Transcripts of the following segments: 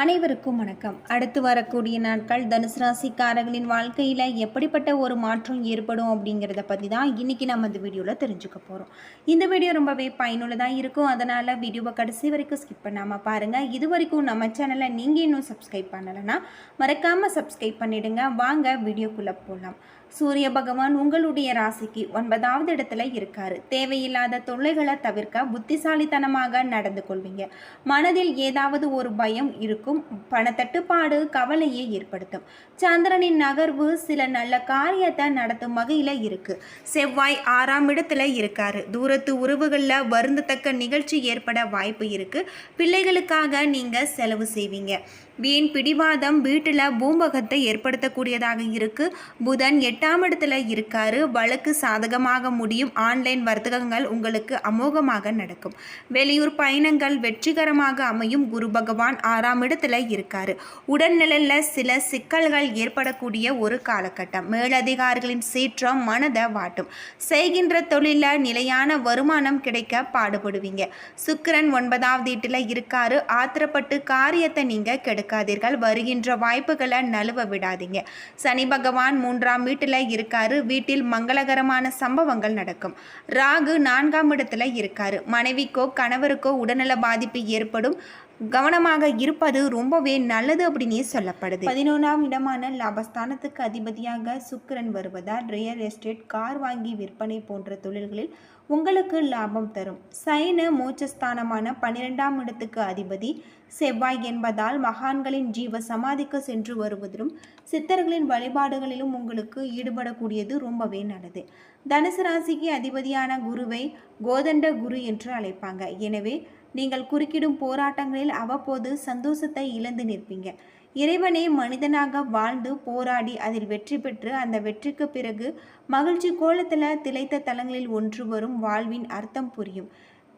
அனைவருக்கும் வணக்கம். அடுத்து வரக்கூடிய நாட்கள் தனுசு ராசிக்காரர்களின் வாழ்க்கையில் எப்படிப்பட்ட ஒரு மாற்றம் ஏற்படும் அப்படிங்கிறத பற்றி தான் இன்றைக்கி நம்ம இந்த வீடியோவில் தெரிஞ்சுக்க போகிறோம் இந்த வீடியோ ரொம்பவே பயனுள்ளதாக இருக்கும். அதனால் வீடியோவை கடைசி வரைக்கும் ஸ்கிப் பண்ணாமல் பாருங்கள் இது வரைக்கும் நம்ம சேனலை நீங்கள் இன்னும் சப்ஸ்கிரைப் பண்ணலைன்னா மறக்காமல் சப்ஸ்கிரைப் பண்ணிவிடுங்க வாங்க வீடியோக்குள்ளே போகலாம் சூரிய பகவான் உங்களுடைய ராசிக்கு ஒன்பதாவது இடத்துல இருக்காரு. தேவையில்லாத தொல்லைகளை தவிர்க்க புத்திசாலித்தனமாக நடந்து கொள்வீங்க. மனதில் ஏதாவது ஒரு பயம் இருக்கும் பணத்தட்டுப்பாடு கவலையை ஏற்படுத்தும். சந்திரனின் நகர்வு சில நல்ல காரியத்தை நடத்தும் வகையில் இருக்கு. செவ்வாய் ஆறாம் இடத்துல இருக்காரு. தூரத்து உறவுகளில் வருந்தத்தக்க நிகழ்ச்சி ஏற்பட வாய்ப்பு இருக்கு. பிள்ளைகளுக்காக நீங்கள் செலவு செய்வீங்க. வீண் பிடிவாதம் வீட்டில் பூம்பகத்தை ஏற்படுத்தக்கூடியதாக இருக்கு. புதன் எட்டாம் இடத்துல இருக்காரு. வழக்கு சாதகமாக முடியும். ஆன்லைன் வர்த்தகங்கள் உங்களுக்கு அமோகமாக நடக்கும். வெளியூர் பயணங்கள் வெற்றிகரமாக அமையும். குரு பகவான் ஆறாம் இடத்துல இருக்காரு. உடல்நிலையில் சில சிக்கல்கள் ஏற்படக்கூடிய ஒரு காலகட்டம். மேலதிகாரிகளின் சீற்றம் மனதை வாட்டும். செய்கின்ற தொழிலில் நிலையான வருமானம் கிடைக்க பாடுபடுவீங்க. சுக்கிரன் ஒன்பதாவது வீட்டில் இருக்காரு. ஆத்திரப்பட்டு காரியத்தை நீங்கள் கிடை எடுக்காதீர்கள். வருகின்ற வாய்ப்புகளை நழுவ விடாதீங்க. சனி பகவான் மூன்றாம் வீட்டில் இருக்காரு. வீட்டில் மங்களகரமான சம்பவங்கள் நடக்கும். ராகு நான்காம் இடத்துல இருக்காரு. மனைவிக்கோ கணவருக்கோ உடல்நல பாதிப்பு ஏற்படும். கவனமாக இருப்பது ரொம்பவே நல்லது அப்படின்னே சொல்லப்படுது. பதினொன்றாம் இடமான லாபஸ்தானத்துக்கு அதிபதியாக சுக்கரன் வருவதால் ரியல் எஸ்டேட் கார் வாங்கி விற்பனை போன்ற தொழில்களில் உங்களுக்கு லாபம் தரும். சைன மோட்சஸ்தானமான பன்னிரெண்டாம் இடத்துக்கு அதிபதி செவ்வாய் என்பதால் மகான்களின் ஜீவ சமாதிக்கு சென்று வருவதிலும் சித்தர்களின் வழிபாடுகளிலும் உங்களுக்கு ஈடுபடக்கூடியது ரொம்பவே நல்லது. தனுசு ராசிக்கு அதிபதியான குருவை கோதண்ட குரு என்று அழைப்பாங்க. எனவே நீங்கள் குறுக்கிடும் போராட்டங்களில் அவ்வப்போது சந்தோஷத்தை இழந்து நிற்பீங்க. இறைவனே மனிதனாக வாழ்ந்து போராடி அதில் வெற்றி பெற்று அந்த வெற்றிக்கு பிறகு மகிழ்ச்சி கோலத்தில் திளைத்த தலங்களில் ஒன்று வரும் வாழ்வின் அர்த்தம் புரியும்.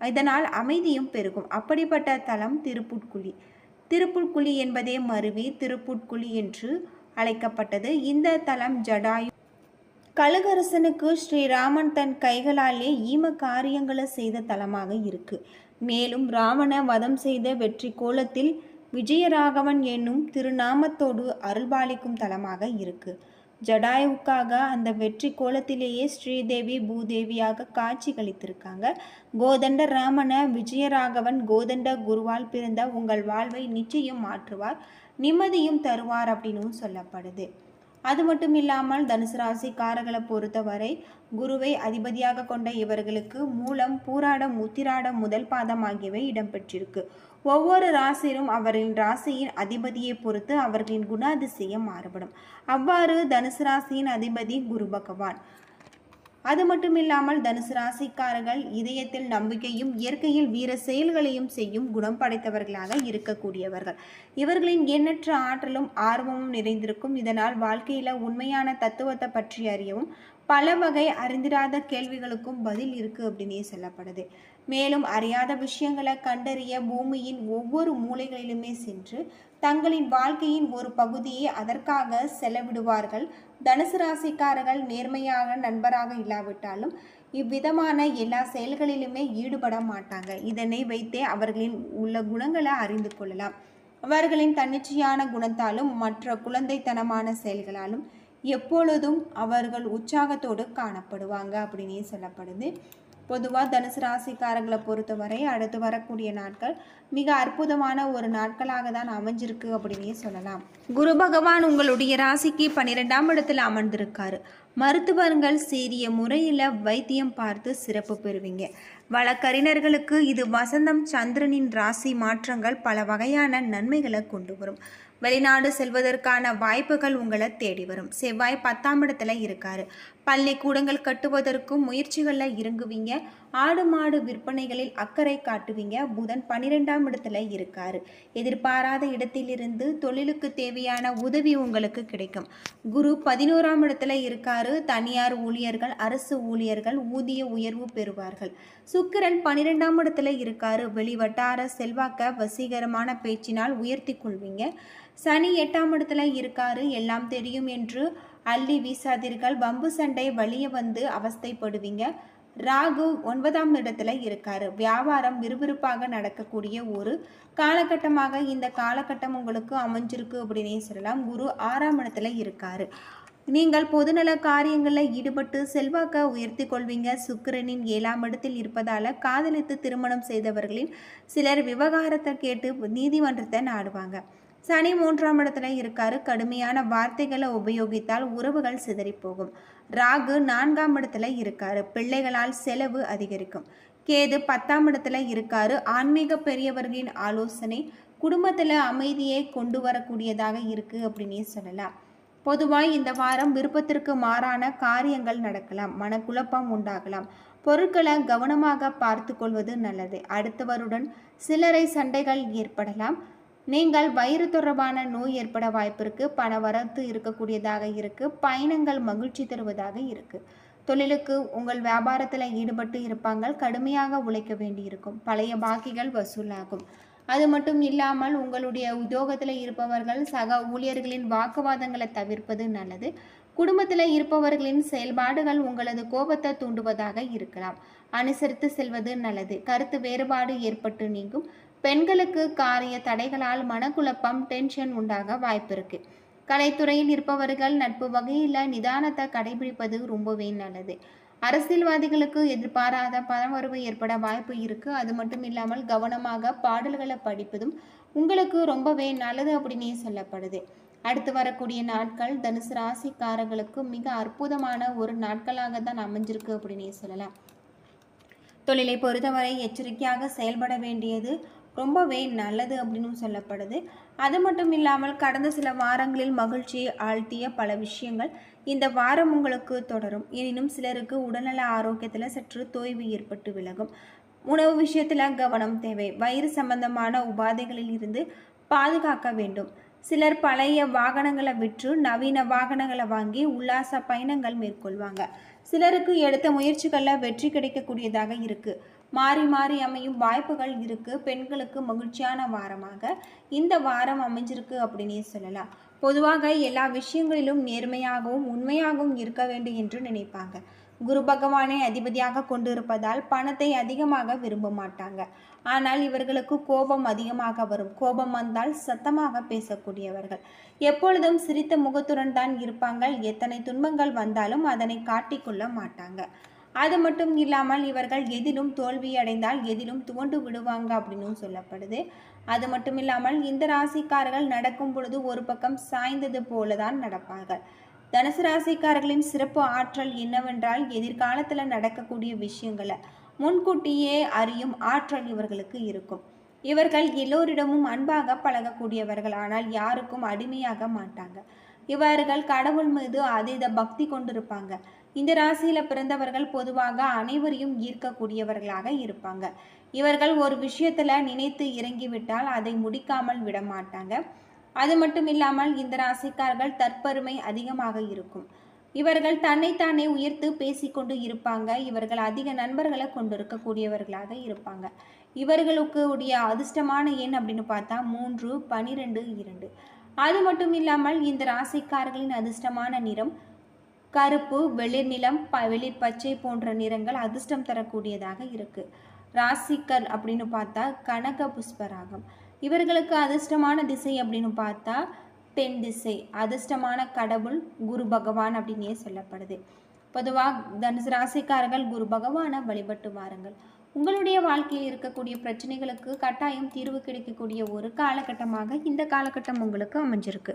இதனால் அமைதியும் பெருகும். அப்படிப்பட்ட தலம் திருப்புட்குழி. திருப்புட்குழி என்பதே மருவி திருப்புட்குழி என்று அழைக்கப்பட்டது. இந்த தலம் ஜடாயு கழுகரசனுக்கு ஸ்ரீராமன் தன் கைகளாலே ஈம காரியங்களை செய்த தலமாக இருக்கு. மேலும் ராவண வதம் செய்த வெற்றி கோலத்தில் விஜயராகவன் என்னும் திருநாமத்தோடு அருள்பாலிக்கும் தலமாக இருக்கு. ஜடாயுக்காக அந்த வெற்றி கோலத்திலேயே ஸ்ரீதேவி பூதேவியாக காட்சி கழித்திருக்காங்க. கோதண்ட ராமன விஜயராகவன் கோதண்ட குருவால் பிறந்த உங்கள் வாழ்வை நிச்சயம் மாற்றுவார் நிம்மதியும் தருவார் அப்படின்னும் சொல்லப்படுது. அது மட்டும் இல்லாமல் தனுசு ராசிக்காரர்களை பொறுத்தவரை குருவை அதிபதியாக கொண்ட இவர்களுக்கு மூலம் பூராடம் உத்திராடம் முதல் பாதம் ஆகியவை இடம்பெற்றிருக்கு. ஒவ்வொரு ராசியிலும் அவரின் ராசியின் அதிபதியை பொறுத்து அவர்களின் குணாதிசயம் மாறுபடும். அவ்வாறு தனுசு ராசியின் அதிபதி குரு பகவான். அது மட்டும் இல்லாமல் தனுசு ராசிக்காரர்கள் இதயத்தில் நம்பிக்கையும் இயற்கையில் வீர செயல்களையும் செய்யும் குணம் படைத்தவர்களாக இருக்கக்கூடியவர்கள். இவர்களின் எண்ணற்ற ஆற்றலும் ஆர்வமும் நிறைந்திருக்கும். இதனால் வாழ்க்கையில உண்மையான தத்துவத்தை பற்றி அறியவும் பல வகை அறிந்திராத கேள்விகளுக்கும் பதில் இருக்கு அப்படின்னே சொல்லப்படுது. மேலும் அறியாத விஷயங்களை கண்டறிய பூமியின் ஒவ்வொரு மூலைகளிலுமே சென்று தங்களின் வாழ்க்கையின் ஒரு பகுதியை அதற்காக செலவிடுவார்கள். தனுசு ராசிக்காரர்கள் நேர்மையாக நண்பராக இல்லாவிட்டாலும் இவ்விதமான எல்லா செயல்களிலுமே ஈடுபட மாட்டாங்க. இதனை வைத்தே அவர்களின் உள்ள குணங்களை அறிந்து கொள்ளலாம். அவர்களின் தன்னிச்சையான குணத்தாலும் மற்ற குழந்தைத்தனமான செயல்களாலும் எப்பொழுதும் அவர்கள் உற்சாகத்தோடு காணப்படுவாங்க அப்படின்னே சொல்லப்படுது. பொதுவாக தனுசு ராசிக்காரங்களை பொறுத்தவரை அடுத்து வரக்கூடிய நாட்கள் மிக அற்புதமான ஒரு நாட்களாக தான் அமைஞ்சிருக்கு அப்படின்னே சொல்லலாம். குரு பகவான் உங்களுடைய ராசிக்கு பன்னிரெண்டாம் இடத்துல அமர்ந்திருக்காரு. மருத்துவர்கள் சீரிய முறையில் வைத்தியம் பார்த்து சிறப்பு பெறுவீங்க. வழக்கறிஞர்களுக்கு இது வசந்தம் சந்திரனின் ராசி மாற்றங்கள் பல வகையான நன்மைகளை கொண்டு வரும். வெளிநாடு செல்வதற்கான வாய்ப்புகள் உங்களை தேடி வரும். செவ்வாய் பத்தாம் இடத்துல இருக்காரு. பள்ளிக்கூடங்கள் கட்டுவதற்கும் முயற்சிகளில் இறங்குவீங்க. ஆடு மாடு விற்பனைகளில் அக்கறை காட்டுவீங்க. புதன் பன்னிரெண்டாம் இடத்துல இருக்காரு. எதிர்பாராத இடத்திலிருந்து தொழிலுக்கு தேவையான உதவி உங்களுக்கு கிடைக்கும். குரு பதினோராம் இடத்துல இருக்காரு. தனியார் ஊழியர்கள் அரசு ஊழியர்கள் ஊதிய உயர்வு பெறுவார்கள். சுக்கிரன் பன்னிரெண்டாம் இடத்துல இருக்காரு. வெளிவட்டார செல்வாக்க வசீகரமான பேச்சினால் உயர்த்தி கொள்வீங்க. சனி எட்டாம் இடத்துல இருக்காரு. எல்லாம் தெரியும் என்று அள்ளி வீசாதீர்கள். வம்பு சண்டை வழிய வந்து அவஸ்தைப்படுவீங்க. ராகு ஒன்பதாம் இடத்துல இருக்காரு. வியாபாரம் விறுவிறுப்பாக நடக்கக்கூடிய ஒரு காலகட்டமாக இந்த காலகட்டம் உங்களுக்கு அமைஞ்சிருக்கு அப்படின்னே சொல்லலாம். குரு ஆறாம் இடத்துல இருக்காரு. நீங்கள் பொதுநல காரியங்களில் ஈடுபட்டு செல்வாக்க உயர்த்தி கொள்வீங்க. சுக்கிரனின் ஏழாம் இடத்தில் இருப்பதால் காதலித்து திருமணம் செய்தவர்களின் சிலர் விவகாரத்தை கேட்டு நீதிமன்றத்தை நாடுவாங்க. சனி மூன்றாம் இடத்துல இருக்காரு. கடுமையான வார்த்தைகளை உபயோகித்தால் உறவுகள் சிதறி போகும் ராகு நான்காம் இடத்துல இருக்காரு. பிள்ளைகளால் செலவு அதிகரிக்கும். கேது பத்தாம் இடத்துல இருக்காரு. ஆன்மீக பெரியவர்களின் ஆலோசனை குடும்பத்தில் அமைதியை கொண்டு வரக்கூடியதாக இருக்கு அப்படின்னே சொல்லலாம். பொதுவாக இந்த வாரம் விருப்பத்திற்கு மாறான காரியங்கள் நடக்கலாம். மனக்குழப்பம் உண்டாகலாம். பொருட்களை கவனமாக பார்த்து கொள்வது நல்லது. அடுத்தவருடன் சிலரை சண்டைகள் ஏற்படலாம். நீங்கள் வயிறு தொடர்பான நோய் ஏற்பட வாய்ப்பிற்கு பண வரத்து இருக்கக்கூடியதாக இருக்கு. பயணங்கள் மகிழ்ச்சி தருவதாக இருக்கு. தொழிலுக்கு உங்கள் வியாபாரத்தில் ஈடுபட்டு இருப்பாங்க. கடுமையாக உழைக்க வேண்டியிருக்கும். பழைய பாக்கிகள் வசூலாகும். அது மட்டும் இல்லாமல் உங்களுடைய உத்தியோகத்தில் இருப்பவர்கள் சக ஊழியர்களின் வாக்குவாதங்களை தவிர்ப்பது நல்லது. குடும்பத்தில் இருப்பவர்களின் செயல்பாடுகள் உங்களது கோபத்தை தூண்டுவதாக இருக்கலாம். அனுசரித்து செல்வது நல்லது. கருத்து வேறுபாடு ஏற்பட்டு நீங்கும். பெண்களுக்கு காரிய தடைகளால் மனக்குழப்பம் டென்ஷன் உண்டாக வாய்ப்பிருக்கு. கலைத்துறையில் இருப்பவர்கள் நட்பு வகையில் நிதானத்தை கடைபிடிப்பது ரொம்பவே நல்லது. அரசியல்வாதிகளுக்கு எதிர்பாராத பணவரவு ஏற்பட வாய்ப்பு இருக்கு. அது மட்டும் இல்லாமல் கவனமாக பாடல்களை படிப்பதும் உங்களுக்கு ரொம்பவே நல்லது அப்படின்னே சொல்லப்படுது. அடுத்து வரக்கூடிய நாட்கள் தனுசு ராசிக்காரர்களுக்கு மிக அற்புதமான ஒரு நாட்களாக தான் அமைஞ்சிருக்கு அப்படின்னே சொல்லலாம். தொழிலை பொறுத்தவரை எச்சரிக்கையாக செயல்பட வேண்டியது ரொம்பவே நல்லது அப்படின்னு சொல்லப்படுது. அது மட்டும் இல்லாமல் கடந்த சில வாரங்களில் மகிழ்ச்சியை ஆழ்த்திய பல விஷயங்கள் இந்த வாரம் உங்களுக்கு தொடரும். எனினும் சிலருக்கு உடல்நல ஆரோக்கியத்தில் சற்று தோய்வு ஏற்பட்டு விலகும். உணவு விஷயத்தில் கவனம் தேவை. வயிறு சம்பந்தமான உபாதைகளில் இருந்து பாதுகாக்க வேண்டும். சிலர் பழைய வாகனங்களை விற்று நவீன வாகனங்களை வாங்கி உல்லாச பயணங்கள் மேற்கொள்வாங்க. சிலருக்கு எடுத்த முயற்சிகளில் வெற்றி கிடைக்கக்கூடியதாக இருக்குது மாறி மாறி அமையும் வாய்ப்புகள் இருக்குது பெண்களுக்கு மகிழ்ச்சியான வாரமாக இந்த வாரம் அமைஞ்சிருக்கு அப்படின்னே சொல்லலாம். பொதுவாக எல்லா விஷயங்களிலும் நேர்மையாகவும் உண்மையாகவும் இருக்க வேண்டும் என்று நினைப்பாங்க. குரு பகவானை அதிபதியாக கொண்டிருப்பதால் பணத்தை அதிகமாக விரும்ப மாட்டாங்க. ஆனால் இவர்களுக்கு கோபம் அதிகமாக வரும். கோபம் வந்தால் சத்தமாக பேசக்கூடியவர்கள். எப்பொழுதும் சிரித்த முகத்துடன் தான் இருப்பாங்க. எத்தனை துன்பங்கள் வந்தாலும் அதனை காட்டிக்கொள்ள மாட்டாங்க. அது மட்டும் இல்லாமல் இவர்கள் எதிலும் தோல்வியடைந்தால் எதிலும் துவண்டு விடுவாங்க அப்படின்னு சொல்லப்படுது. அது மட்டும் இல்லாமல் இந்த ராசிக்காரர்கள் நடக்கும் பொழுது ஒரு பக்கம் சாய்ந்தது போல தான் நடப்பார்கள். தனுசு ராசிக்காரர்களின் சிறப்பு ஆற்றல் என்னவென்றால் எதிர்காலத்தில் நடக்கக்கூடிய விஷயங்களை முன்கூட்டியே அறியும் ஆற்றல் இவர்களுக்கு இருக்கும். இவர்கள் எல்லோரிடமும் அன்பாக பழகக்கூடியவர்கள் ஆனால் யாருக்கும் அடிமையாக மாட்டாங்க. இவர்கள் கடவுள் மீது அதீத பக்தி கொண்டிருப்பாங்க. இந்த ராசியில பிறந்தவர்கள் பொதுவாக அனைவரையும் ஈர்க்கக்கூடியவர்களாக இருப்பாங்க. இவர்கள் ஒரு விஷயத்துல நினைத்து இறங்கிவிட்டால் அதை முடிக்காமல் விட மாட்டாங்க. அது மட்டும் இல்லாமல் இந்த ராசிக்காரர்கள் தற்பெருமை அதிகமாக இருக்கும். இவர்கள் தன்னைத்தானே உயர்த்து பேசிக்கொண்டு இருப்பாங்க. இவர்கள் அதிக நண்பர்களை கொண்டிருக்கக்கூடியவர்களாக இருப்பாங்க. இவர்களுக்கு உடைய அதிர்ஷ்டமான எண் அப்படின்னு பார்த்தா மூன்று பனிரெண்டு இரண்டு. அது மட்டும் இல்லாமல் இந்த ராசிக்காரர்களின் அதிர்ஷ்டமான நிறம் கருப்பு வெளிர்நிலம் ப வெளிர் பச்சை போன்ற நிறங்கள் அதிர்ஷ்டம் தரக்கூடியதாக இருக்குது ராசிக்கர் அப்படின்னு பார்த்தா கனக புஷ்பராகம். இவர்களுக்கு அதிர்ஷ்டமான திசை அப்படின்னு பார்த்தா தென் திசை. அதிர்ஷ்டமான கடவுள் குரு பகவான் அப்படின்னே சொல்லப்படுது. பொதுவாக தனுசு ராசிக்காரர்கள் குரு பகவானை வழிபட்டு வாருங்கள். உங்களுடைய வாழ்க்கையில் இருக்கக்கூடிய பிரச்சனைகளுக்கு கட்டாயம் தீர்வு கிடைக்கக்கூடிய ஒரு காலகட்டமாக இந்த காலகட்டம் உங்களுக்கு அமைஞ்சிருக்கு.